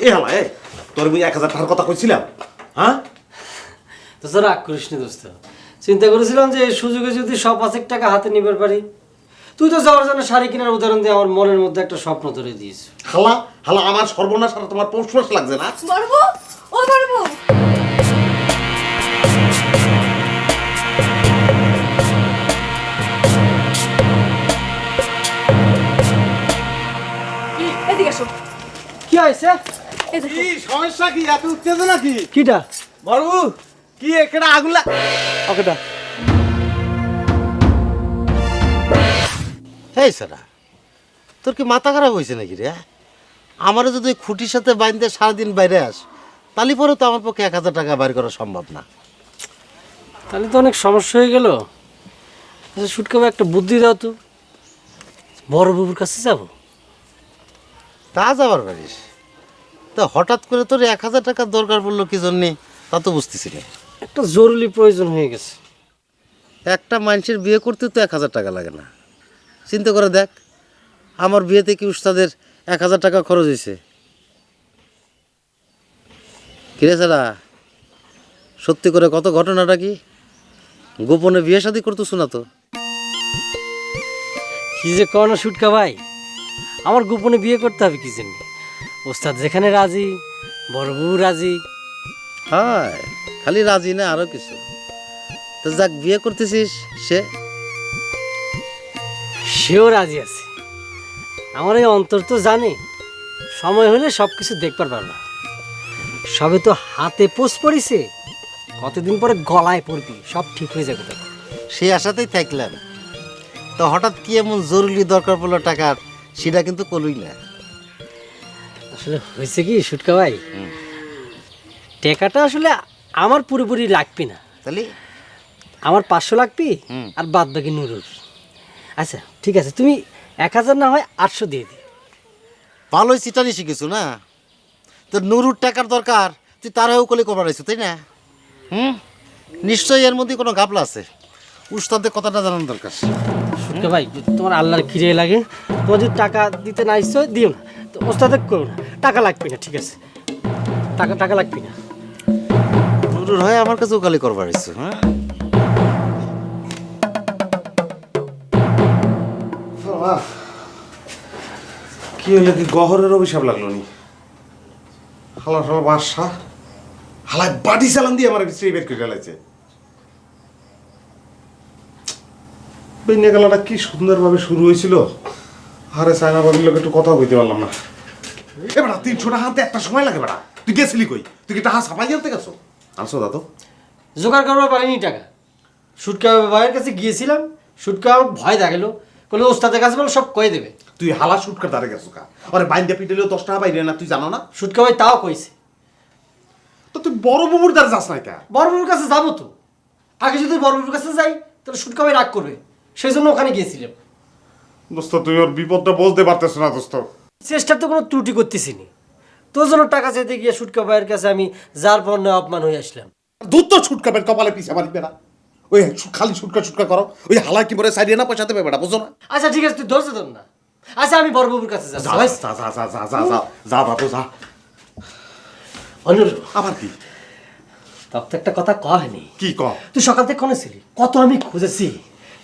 এ হালা এ তোর মুই এক হাজার টাকার কথা কইছিলাম হ্যাঁ? তো স্যার রাগ করিস নি দোস্ত। চিন্তা করেছিলাম যে সুযোগে যদি সব পাঁচেক টাকা হাতে নিবার পারি। তুই তো যাওয়ার জন্য শাড়ি কেনার উদাহরণ দিয়ে আমার মনের মধ্যে একটা স্বপ্ন ধরে দিয়েছ হালা হালা আমার সর্বনাশ আর তোমার পৌষ মাস লাগছে না? বড়বু ও বড়বু এদিকে আসো। কি হয়েছে? কি সমস্যা কি? এত উত্তেজনা কি? কিটা? বড়বু কি এখানে আগুন লাগ ওকেটা এই সারা তোর কি মাথা খারাপ হয়েছে নাকি রে? আমারও যদি ওই খুঁটির সাথে বাইন্দে সারাদিন বাইরে আস তাহলে পরে তো আমার পক্ষে এক হাজার টাকা বাইর করা সম্ভব না। তাহলে তো অনেক সমস্যা হয়ে গেল। আচ্ছা সুটকাবে একটা বুদ্ধি দাও তো। বড় বাবুর কাছে যাব। তা যাবার পারিস তা হঠাৎ করে তোর এক হাজার টাকার দরকার পড়ল কি জন্যে? তা তো বুঝতেছি না। একটা জরুরি প্রয়োজন হয়ে গেছে। একটা মানুষের বিয়ে করতে তো এক হাজার টাকা লাগে না। চিন্তা করে দেখ আমার বিয়েতে কি উস্তাদের এক হাজার টাকা খরচ হয়েছে? কিরে সারা সত্যি করে কত ঘটনাটা কি? গোপনে বিয়ে শাদি করতেছো না তো? কি যে কর না সুটকা ভাই আমার গোপনে বিয়ে করতে হবে কি জন্য? ওস্তাদ যেখানে রাজি বড় বউ রাজি। হ্যাঁ খালি রাজি না আরও কিছু? তো যাক বিয়ে করতেছিস সে? সেও রাজি আছে। আমার এই অন্তর তো জানে সময় হলে সব কিছু দেখবার পারবা। সবে তো হাতে পোষ পড়িছে কতদিন পরে গলায় পড়বি সব ঠিক হয়ে যাবে সেই আশাতেই থাকলাম। তো হঠাৎ কি এমন জরুরি দরকার পড়ল টাকার? সেটা কিন্তু কলুই না। আসলে হয়েছে কি সুটকা ভাই? টাকাটা আসলে আমার পুরোপুরি লাগবে না। তাহলে? আমার পাঁচশো লাগবি আর বাদ বাকি নুরুর আচ্ছা ঠিক আছে তুমি এক হাজার না হয় আটশো দিয়ে দি ভালোই চিটারি শিখেছো না? তো নুরুর টাকার দরকার তুই তার হয়েও কলি কবার আইছো তাই না? হুম? নিশ্চয়ই এর মধ্যে কোনো ঘাপলা আছে। উস্তাদের কথাটা জানানো দরকার। সুটকা ভাই তোমার আল্লাহর কিরে লাগে। যদি টাকা দিতে না ইচ্ছো দিও না। তো ওস্তাদে করো না। টাকা লাগবে না ঠিক আছে। টাকা টাকা লাগবে না। নুরুর হয়ে আমার কাছেও কালি করবার আইছো হ্যাঁ? কি হইল কি গহরের অভিশাপ লাগল নি? হালা হালা বাসা হালায় বাড়ি চালান দিয়ে আমার স্ত্রী বের করে ফেলেছে বেন্যা গেলাটা কি সুন্দরভাবে শুরু হয়েছিল? আরে সাইনা বাবির লোক একটু কথা বলতে পারলাম না। এবার তিনশো টাকা হাতে একটা সময় লাগে বেড়া তুই গেছিলি কই? তুই কি টাকা সাফাই আনতে গেছো? আনছো দাদু। জোগাড় করবার পারিনি টাকা। সুটকা ভাইয়ের কাছে গিয়েছিলাম সুটকা আমার ভয় দেখাল। বলে ওস্তাদের কাছে বলে সব কয়ে দেবে। তুই হালা শুট করে দাঁড়িয়ে গেছো কা আরে বাইন্দে পিটেলেও দশ টাকা বাইরে না তুই জানো না? সুটকা ভাই তাও কইছে। তো তুই বড় বাবুর দ্বারা যাস না কা বড়বাবুর কাছে যাব তো। আগে যদি বড়বাবুর কাছে যাই তাহলে সুটকা ভাই রাগ করবে। সেই জন্য ওখানে গিয়েছিলাম। দোস্ত তুই ওর বিপদটা বুঝতে পারতেছ না দোস্ত। চেষ্টার তো কোনো ত্রুটি করতেছি নি তোর জন্য টাকা চাইতে গিয়ে সুটকা ভাইয়ের কাছে আমি যার পণ্য অপমান হয়ে আসলাম। দুধ তো ছুটকা বের কপালে পিছা মারিবে না। ওই খালি ছুটকা ছুটকা করো। ওই হালা কি বলে সাইডে না পয়সা দেবে বেটা বুঝো না? আচ্ছা ঠিক আছে তুই ধরছে ধর না। আচ্ছা আমি বড়বাবুর কাছে যা যাচ্ছি। যা যা যা যা যা যা যা বাবু যা। অনুর আবার কি? তোর তো একটা কথা কয়নি কি ক তুই সকাল থেকে কোনে ছিলি? কত আমি খুঁজেছি।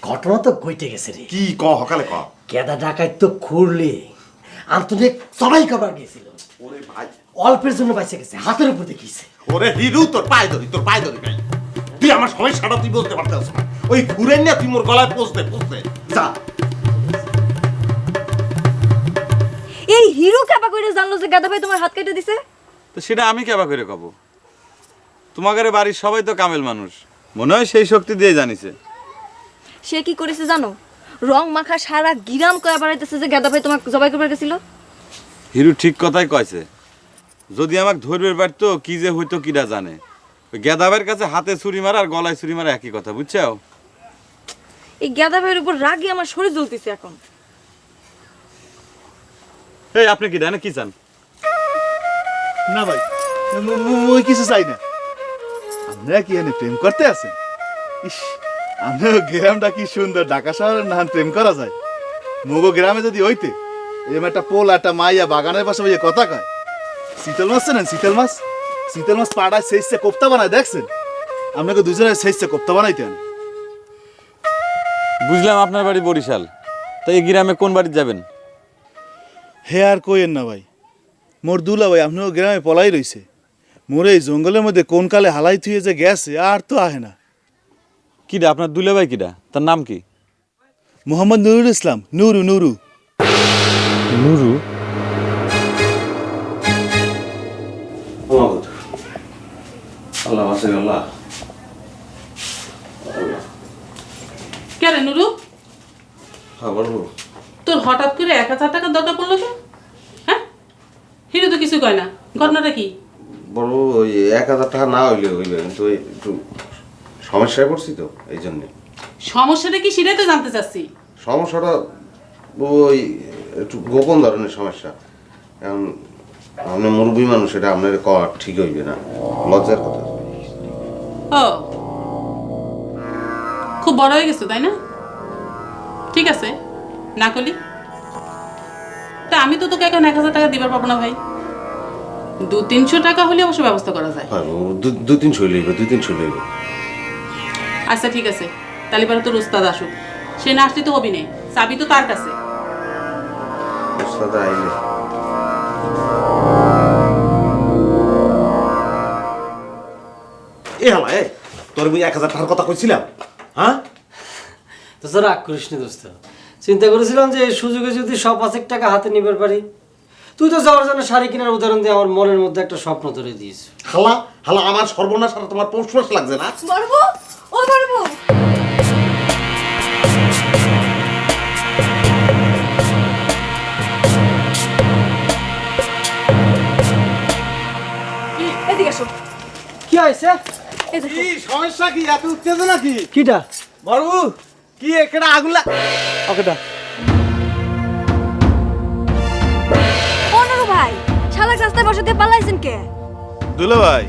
ঘটনা তো ঘটে গেছে রে। কি ক হকালে ক? কেদা ডাকায় তো খুঁড়লি আন্তরিক সবাই কবার গিয়েছিল ওরে ভাই। অল্পের জন্য বাইসে গেছে হাতের উপর দেখিয়েছে ওরে হিরু তোর পায়ে ধরি তোর পায়ে ধরি ভাই। তুই আমার সমস্যাটা তুই বলতে পারতেছ না। ওই ঘুরে নিয়ে তুই মোর গলায় পৌঁছতে পৌঁছতে যা। এই হিরো কাপা করে জানলো যে গাদা ভাই তোমার হাত কেটে দিছে? তো সেটা আমি কেবা করে কব? তোমাদের বাড়ির সবাই তো কামেল মানুষ। মনে হয় সেই শক্তি দিয়ে জানিছে। সে কি করেছে জানো? রং মাখা সারা গিরাম কয়া বাড়াইতেছে যে গাদা ভাই তোমার জবাই করবার গেছিল। হিরু ঠিক কথাই কইছে যদি আমাকে ধরবে পারতো কি যে হইতো কিরা জানে। গেদাবের কাছে হাতে ছুরি মারা আর গলায় ছুরি মারা একই কথা বুঝছ এই গাদা ভাইয়ের উপর রাগে আমার শরীর জ্বলতেছে এখন। এই আপনি কি জানে কি চান? না ভাই ওই কিছু চাই না। আমরা কি এনে প্রেম করতে আছেন? ইস আমরা গ্রামটা কি সুন্দর ঢাকা শহরের নান প্রেম করা যায়। মগো গ্রামে যদি হইতে এরকম একটা পোল একটা মাইয়া বাগানের পাশে বসে কথা কয়। শীতল মাছ চেনেন? শীতল মাছ? শীতল মাছ পাড়ায় সেইসে কোপ্তা বানায় দেখছেন? আপনাকে দুজনে সেইসে কোপ্তা বানাইতেন বুঝলাম আপনার বাড়ি বরিশাল। তা এই গ্রামে কোন বাড়িতে যাবেন? হে আর কইেন না ভাই। মোর দুলা ভাই আপনিও গ্রামে পলাই রইছে। মোর এই জঙ্গলের মধ্যে কোন কালে হালাই থুয়ে যে গেছে আর তো আহে না। কিডা? আপনার দুলে ভাই কিডা? তার নাম কি? মোহাম্মদ নুরুল ইসলাম। নুরু নুরু। নুরু? আল্লাহ আল্লাহ। কেন নুরু? হ্যাঁ তোর হঠাৎ করে এক হাজার টাকার দরকার পড়ল কেন? হ্যাঁ? হিরো তো কিছু কয় না। ঘটনাটা কি? বলব ওই এক হাজার টাকা না হইলে হইবে কিন্তু একটু সমস্যায় পড়ছি তো এই জন্যে সমস্যাটা কি সেটাই তো জানতে চাচ্ছি। সমস্যাটা ওই একটু গোপন ধরনের সমস্যা। এখন আপনি মুরব্বী মানুষ এটা আপনার করা ঠিক হইবে না। লজ্জার কথা। ও। খুব বড় হয়ে গেছো তাই না? ঠিক আছে না করলি তা আমি তো তোকে এখন এক হাজার টাকা দিবার পাবো না ভাই। দু তিনশো টাকা হলে অবশ্য ব্যবস্থা করা যায়। হয় দু তিনশো লইবে দু তিনশো লইবে আচ্ছা ঠিক আছে। তাহলে পরে তোর উস্তাদ আসুক। সে না আসলে তো হবি নেই চাবি তো তার কাছে। আইলে। এ হালা এ তোর মুই এক হাজার টাকার কথা কইছিলাম হ্যাঁ? তো স্যার রাগ করিস নি দোস্ত চিন্তা করেছিলাম যে এই সুযোগে যদি সব পাঁচেক টাকা হাতে নিবার পারি। তুই তো যাওয়ার জন্য শাড়ি কেনার উদাহরণ দিয়ে আমার মনের মধ্যে একটা স্বপ্ন ধরে দিয়েছ। হালা হালা আমার সর্বনাশ আর তোমার পৌষ মাস লাগছে না? ও বলব এদিকে আসো। কি হয়েছে? দেখো। সমস্যা কি? এত উত্তেজনা কি? কিটা? বাবু কি একটা আগুন লাগ ওকেটা। শালাক রাস্তায় বসাতে পালাইছেন কে? দুলা ভাই